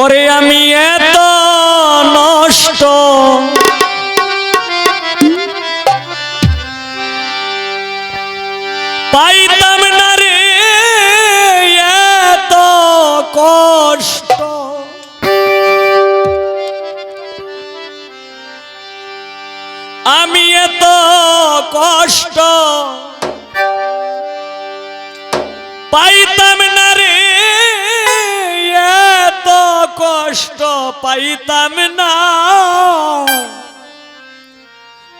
ওরে আমি এত নষ্ট। পাইতাম না রে এত কষ্ট। আমি এত কষ্ট কষ্ট পাইতাম না।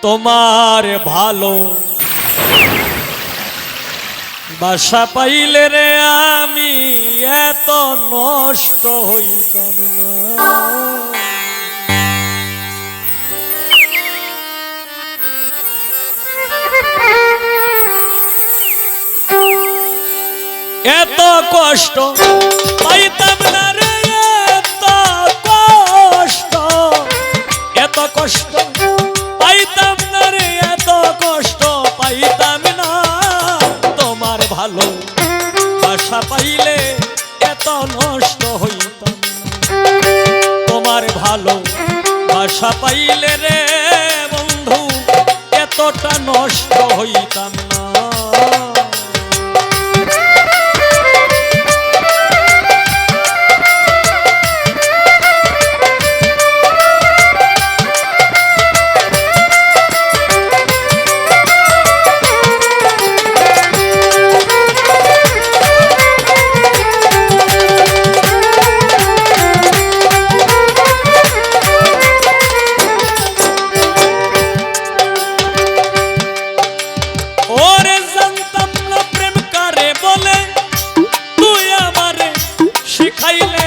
তোমার ভালো বাসা পাইলে রে আমি এত নষ্ট হইতাম না। এত কষ্ট পাইতাম কষ্ট, পাইতাম না রে, এত কষ্ট, পাইতাম না। তোমার ভালো বাসা পাইলে এত নষ্ট হইতাম তোমার ভালো বাসা পাইলে রে বন্ধু, এতটা নষ্ট হইতাম না। শিখাইলে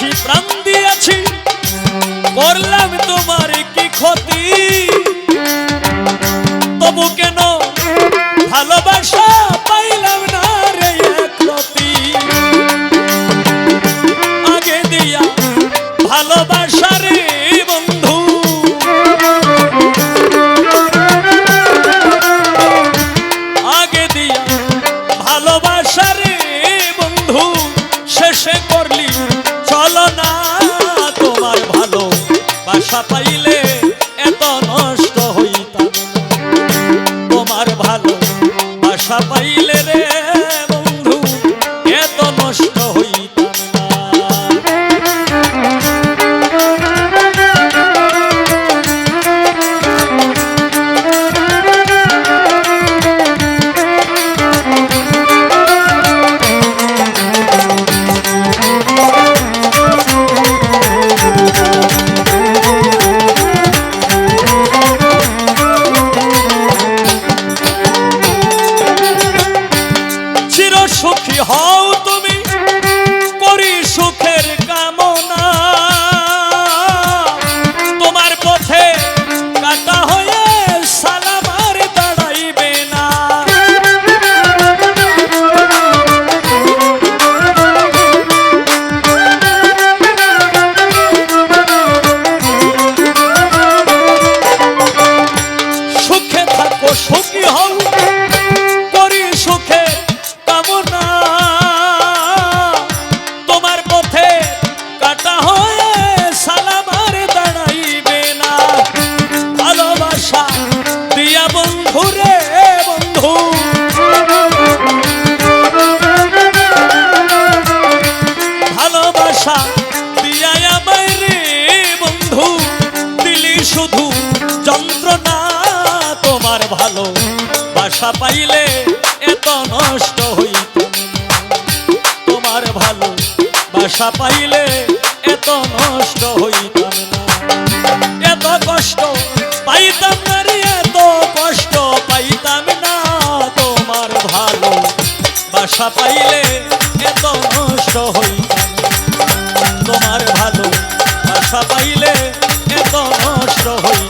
দিয়াছি প্রাণ দিয়াছি। করলাম তোমার কি ক্ষতি? তবু কেন ভালোবাসা পাইলাম না রে এক রতি? আগে দিয়া ভালোবাসা রে বন্ধু। আগে দিয়া ভালোবাসা রে বন্ধু। শেষে করলি বাসা পাইলে এত নষ্ট হইতাম। তোমার ভালো বাসা পাইলে রে বাসা পাইলে এত নষ্ট হইতাম না। তোমার ভালো বাসা পাইলে এত নষ্ট হইতাম না এত কষ্ট পাইতাম না রে, এত কষ্ট পাইতাম না তোমার ভালো বাসা পাইলে এত নষ্ট হইতাম। তোমার ভালো বাসা পাইলে এত নষ্ট হইতাম